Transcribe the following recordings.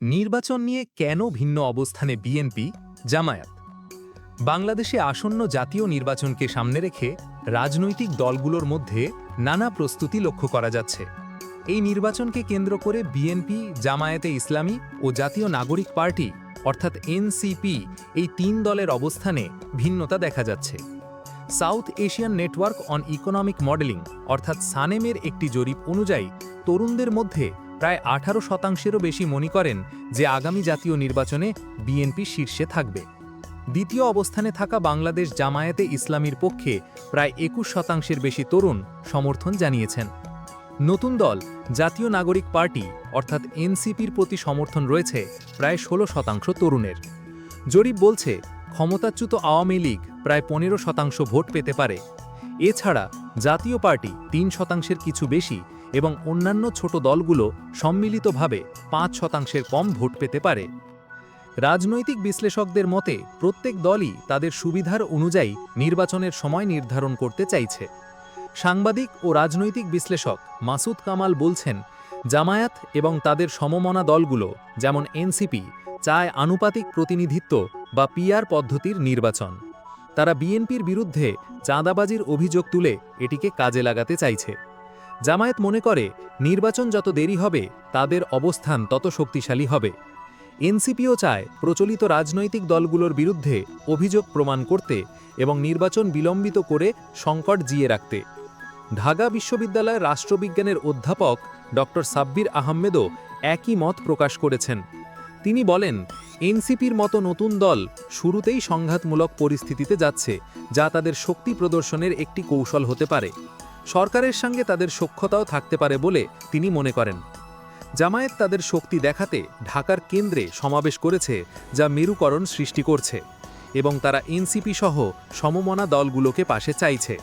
নির্বাচন নিয়ে কেন ভিন্ন অবস্থানে বিএনপি জামায়াত? বাংলাদেশে আসন্ন জাতীয় নির্বাচনকে সামনে রেখে রাজনৈতিক দলগুলোর মধ্যে নানা প্রস্তুতি লক্ষ্য করা যাচ্ছে। এই নির্বাচনকে কেন্দ্র করে বিএনপি জামায়াতে ইসলামী ও জাতীয় নাগরিক পার্টি, অর্থাৎ এনসিপি এই তিন দলের অবস্থানে ভিন্নতা দেখা যাচ্ছে। South Asian network on economic modelling, অর্থাৎ সানেমের একটি জরিপ অনুযায়ী, তরুণদের মধ্যে প্রায় আঠারো শতাংশেরও বেশি মনে করেন যে আগামী জাতীয় নির্বাচনে বিএনপি শীর্ষে থাকবে। দ্বিতীয় অবস্থানে থাকা বাংলাদেশ জামায়াতে ইসলামীর পক্ষে প্রায় একুশ শতাংশের বেশি তরুণ সমর্থন জানিয়েছেন। নতুন দল, জাতীয় নাগরিক পার্টি, অর্থাৎ এনসিপির প্রতি সমর্থন রয়েছে প্রায় ষোলো শতাংশ তরুণের। জরিপ বলছে, ক্ষমতাচ্যুত আওয়ামী লীগ প্রায় পনেরো শতাংশ ভোট পেতে পারে। এছাড়া জাতীয় পার্টি তিন শতাংশের কিছু বেশি এবং অন্যান্য ছোট দলগুলো সম্মিলিতভাবে পাঁচ শতাংশের কম ভোট পেতে পারে। রাজনৈতিক বিশ্লেষকদের মতে, প্রত্যেক দলই তাদের সুবিধার অনুযায়ী নির্বাচনের সময় নির্ধারণ করতে চাইছে। সাংবাদিক ও রাজনৈতিক বিশ্লেষক মাসুদ কামাল বলছেন, জামায়াত এবং তাদের সমমনা দলগুলো, যেমন এনসিপি, চায় আনুপাতিক প্রতিনিধিত্ব বা পিআর পদ্ধতির নির্বাচন। তারা বিএনপির বিরুদ্ধে চাঁদাবাজির অভিযোগ তুলে এটিকে কাজে লাগাতে চাইছে। জামায়াত মনে করে, নির্বাচন যত দেরি হবে, তাদের অবস্থান তত শক্তিশালী হবে। এনসিপিও চায় প্রচলিত রাজনৈতিক দলগুলোর বিরুদ্ধে অভিযোগ প্রমাণ করতে এবং নির্বাচন বিলম্বিত করে সংকট জিয়ে রাখতে। ঢাকা বিশ্ববিদ্যালয়ের রাষ্ট্রবিজ্ঞানের অধ্যাপক ড সাব্বির আহমেদও একই মত প্রকাশ করেছেন। তিনি বলেন, এনসিপির মতো নতুন দল শুরুতেই সংঘাতমূলক পরিস্থিতিতে যাচ্ছে, যা তাদের শক্তি প্রদর্শনের একটি কৌশল হতে পারে। সরকারের সঙ্গে তাদের সক্ষতাও থাকতে পারে বলে তিনি মনে করেন। জামায়াত তাদের শক্তি দেখাতে ঢাকার কেন্দ্রে সমাবেশ করেছে, যা মেরুকরণ সৃষ্টি করছে এবং তারা এনসিপি সহ সমমনা দলগুলোকে পাশে চাইছে।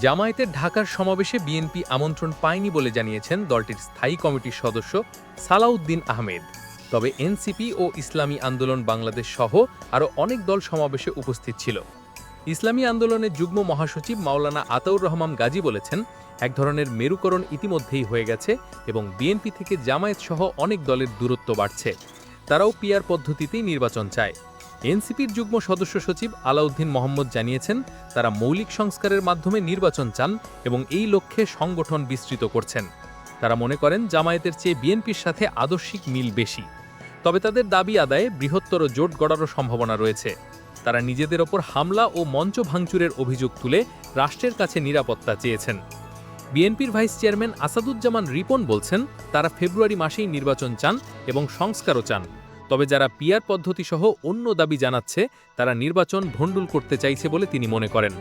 জামায়াতের ঢাকার সমাবেশে বিএনপি আমন্ত্রণ পায়নি বলে জানিয়েছেন দলটির স্থায়ী কমিটির সদস্য সালাউদ্দিন আহমেদ। তবে এনসিপি ও ইসলামী আন্দোলন বাংলাদেশ সহ আরও অনেক দল সমাবেশে উপস্থিত ছিল। ইসলামী আন্দোলনের যুগ্ম মহাসচিব মাওলানা আতাউর রহমান গাজী বলেছেন, এক ধরনের মেরুকরণ ইতিমধ্যেই হয়ে গেছে এবং বিএনপি থেকে জামায়াত সহ অনেক দলের দূরত্ব বাড়ছে। তারাও পিয়ার পদ্ধতিতেই নির্বাচন চায়। এনসিপির যুগ্ম সদস্য সচিব আলাউদ্দিন মোহাম্মদ জানিয়েছেন, তারা মৌলিক সংস্কারের মাধ্যমে নির্বাচন চান এবং এই লক্ষ্যে সংগঠন বিস্তৃত করছেন। তারা মনে করেন, জামায়াতের চেয়ে বিএনপির সাথে আদর্শিক মিল বেশি। তবে তাদের দাবি আদায়ে বৃহত্তর জোট গড়ারও সম্ভাবনা রয়েছে। তারা নিজেদের ওপর হামলা ও মঞ্চ ভাঙচুরের অভিযোগ তুলে রাষ্ট্রের কাছে নিরাপত্তা চেয়েছেন। বিএনপির ভাইস চেয়ারম্যান আসাদুজ্জামান রিপন বলছেন, তারা ফেব্রুয়ারি মাসেই নির্বাচন চান এবং সংস্কারও চান। তবে যারা পিয়ার পদ্ধতি সহ অন্য দাবি জানাচ্ছে, তারা নির্বাচন ভণ্ডুল করতে চাইছে বলে তিনি মনে করেন।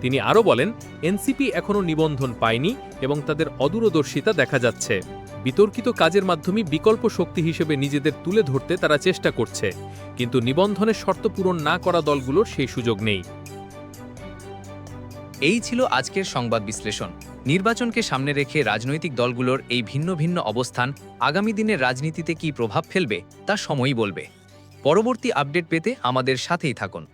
তিনি আরও বলেন, এনসিপি এখনও নিবন্ধন পায়নি এবং তাদের অদূরদর্শিতা দেখা যাচ্ছে। বিতর্কিত কাজের মাধ্যমে বিকল্প শক্তি হিসেবে নিজেদের তুলে ধরতে তারা চেষ্টা করছে, কিন্তু নিবন্ধনের শর্ত পূরণ না করা দলগুলোর সেই সুযোগ নেই। এই ছিল আজকের সংবাদ বিশ্লেষণ। নির্বাচনকে সামনে রেখে রাজনৈতিক দলগুলোর এই ভিন্ন ভিন্ন অবস্থান আগামী দিনের রাজনীতিতে কী প্রভাব ফেলবে তা সময়ই বলবে। পরবর্তী আপডেট পেতে আমাদের সাথেই থাকুন।